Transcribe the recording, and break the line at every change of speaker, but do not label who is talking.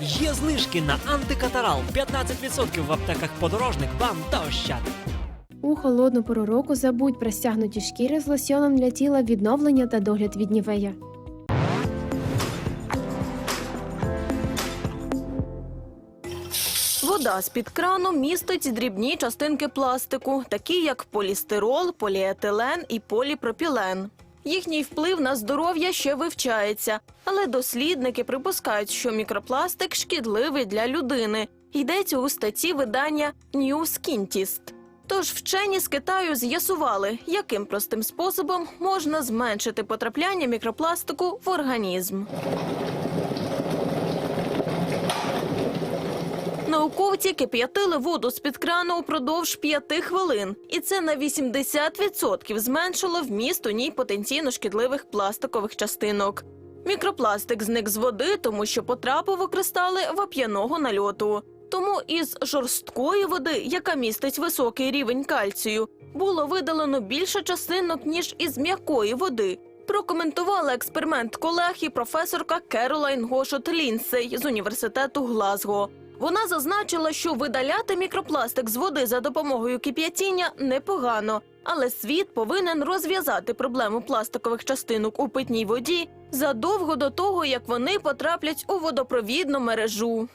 Є знижки на антикатарал 15% в аптеках подорожник вам та ощад.
У холодну пору року забудь про стягнуті шкіри з лосьоном для тіла відновлення та догляд від нівея.
Вода з-під крану містить дрібні частинки пластику, такі як полістирол, поліетилен і поліпропілен. Їхній вплив на здоров'я ще вивчається, але дослідники припускають, що мікропластик шкідливий для людини. Йдеться у статті видання New Scientist. Тож вчені з Китаю з'ясували, яким простим способом можна зменшити потрапляння мікропластику в організм. Науковці кип'ятили воду з-під крану упродовж п'яти хвилин, і це на 80% зменшило вміст у ній потенційно шкідливих пластикових частинок. Мікропластик зник з води, тому що потрапив у кристали вап'яного нальоту. Тому із жорсткої води, яка містить високий рівень кальцію, було видалено більше частинок, ніж із м'якої води. Прокоментувала експеримент колег і професорка Керолайн Гошот Лінсей з університету Глазго. Вона зазначила, що видаляти мікропластик з води за допомогою кип'ятіння непогано, але світ повинен розв'язати проблему пластикових частинок у питній воді задовго до того, як вони потраплять у водопровідну мережу.